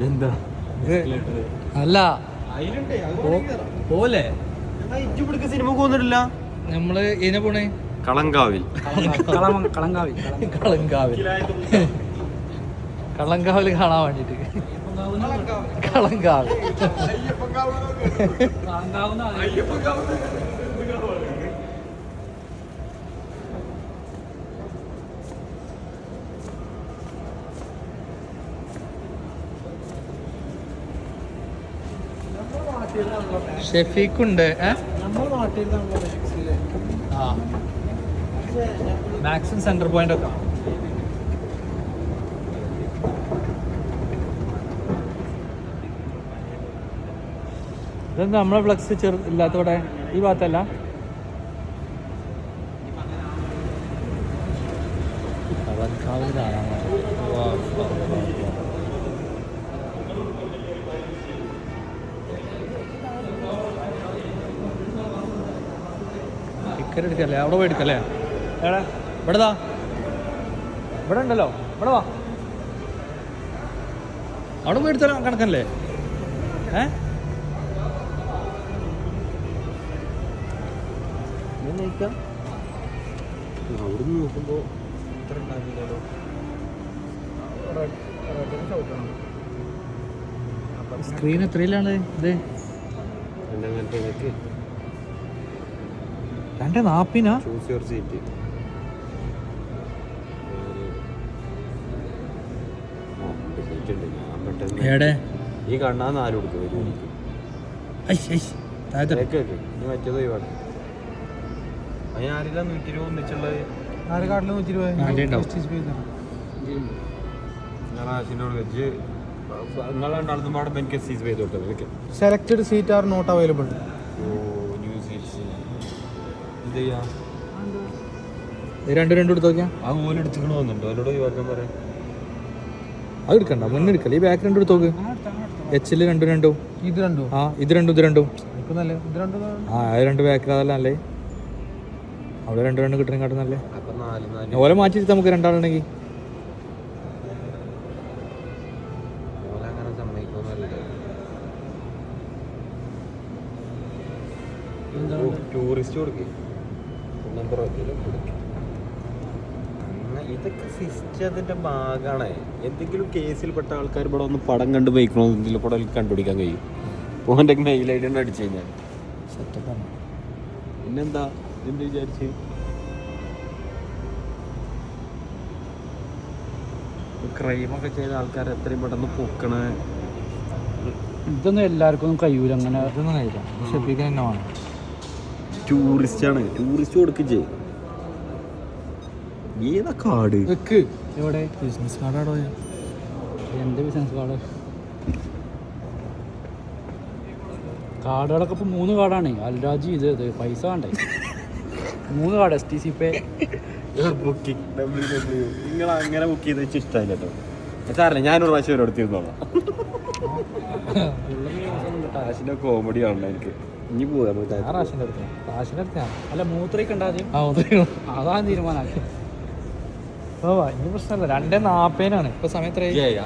എന്താ? അല്ല. പോലെ സിനിമ പോകുന്നില്ല നമ്മൾ ഇതിനെ പോണേ? കളങ്കാവിൽ. കളങ്കാവിൽ. കളങ്കാവിൽ. കളങ്കാവിൽ. കാണാൻ വേണ്ടിട്ട് കളങ്കാവിൽ. ഷെഫീഖുണ്ട് മാക്സിമം സെന്റർ പോയിന്റ് ഒക്കെ. ഇതെന്താ നമ്മളെ ഫ്ലക്സ് ചെറു ഇല്ലാത്തവിടെ ഈ ഭാഗത്തല്ല? കാണാൻ വാ, വാ, വാ, വാ. ടിക്കറ്റ് എടുക്കല്ലേ അവിടെ പോയി എടുക്കല്ലേ? എടാ. ഇവിടെ ദാ. ഇവിടെ ഉണ്ടല്ലോ. ഇവിടെ വാ. അവിടെ പോയി എടുത്താലും കണക്കല്ലേ? ഏ? അവിടുന്ന് നോക്കുമ്പോ ഇത്ര ഉണ്ടാവില്ലല്ലോ സ്ക്രീൻ എത്രയിലാണ് ഇത്? രണ്ട് നാപ്പിനാ? ചൂസ് യുവർ സീറ്റ് എവിടെ? ഈ കണ്ണാ നാല് കൊടുക്കും ഒരു മണിക്ക് ഇനി മറ്റേത് ഒഴിവാണ് അതിന് ആരില്ല നൂറ്റി ഇരുപത് ഒന്നിച്ചുള്ളത് ആരെക്കാട്ടിലും നൂറ്റി selected seat are not available ചെയ്യാം? രണ്ടും രണ്ടും എടുത്ത് നോക്കിയാ? ആ ഓൽ എടുത്തുക്കണ വന്നിട്ടുണ്ടോ അവരോട് ഒഴിവാക്കാൻ പറയാം അത് എടുക്കണ്ട മുന്നേ എടുക്കല്ല. ഈ ബാക്ക് രണ്ടും എടുത്ത് നോക്ക്. എച്ചിൽ രണ്ടും രണ്ടും. ഇത് രണ്ടും? ആ ഇത് രണ്ടും ഇത് രണ്ടും. ഇപ്പൊ നല്ല ഇത് രണ്ടോ ആ അത് രണ്ട് ബാക്ക് അതല്ല അല്ലേ അവിടെ രണ്ട് രണ്ട് കിട്ടണം കാട്ടുന്നല്ലേ അപ്പം നാല് നാല്. ഓലെ മാറ്റി നമുക്ക് രണ്ടാളുണ്ടെങ്കിൽ ടൂറിസ്റ്റ് അങ്ങനെ സമ്മതിക്കൊന്നുമല്ലല്ലോ ടൂറിസ്റ്റ് കൊടുക്കേ ഇതൊക്കെ സിസ്റ്റത്തിന്റെ ഭാഗമാണ് എന്തെങ്കിലും കേസിൽപ്പെട്ട ആൾക്കാർ ഇവിടെ ഒന്ന് പടം കണ്ട് പോയിക്കണോ എന്തെങ്കിലും പടം കണ്ടുപിടിക്കാൻ കഴിയും. ഓന്റെ മെയിൽ ഐ ഡി ഒന്ന് അടിച്ചു കഴിഞ്ഞാൽ സെറ്റപ്പാണ് പിന്നെന്താ? എന്ത് വിചാരിച്ച്? ക്രൈമൊക്കെ ചെയ്ത ആൾക്കാർ എത്രയും പെട്ടെന്ന് പൊക്കണ. ഇതൊന്നും എല്ലാവർക്കും കഴിയൂല അങ്ങനെ. ഇതൊന്നും കഴിയില്ല. ഷെഫീഖ് തന്നെ വേണം. ടൂറിസ്റ്റ് ആണ് ടൂറിസ്റ്റ് കൊടുക്കും ചെയ്യും ഏതാ കാട്? വെക്ക് എവിടെ? ബിസിനസ് കാർഡാണോ എന്റെ ബിസിനസ് കാർഡ്. കാർഡുകളൊക്കെ ഇപ്പോൾ മൂന്ന് കാർഡാണ്. അൽരാജി ഇത് ഇത് പൈസ വേണ്ടേ? മൂന്ന് card S T C pay booking W W നിങ്ങൾ അങ്ങനെ ബുക്ക് ചെയ്ത് വെച്ച് ഇഷ്ടമായില്ല കേട്ടോ സാറില്ല ഞാനൊരു പ്രാവശ്യം ഒരു അടുത്തിരുന്നോളാം കാശിന്റെ കോമഡി ആണല്ലോ എനിക്ക്. ഇനി പോവാ നമുക്ക് ഞാൻ റാഷിന്റെ അടുത്ത് റാഷിന്റെ അടുത്താണ് അല്ല മൂത്രയ്ക്ക് ആ അതാണ് തീരുമാനമാക്കി ഓ ഇനി പ്രശ്നമല്ല. രണ്ടേ നാപ്പേനാണ് ഇപ്പൊ സമയത്ര ഏയ്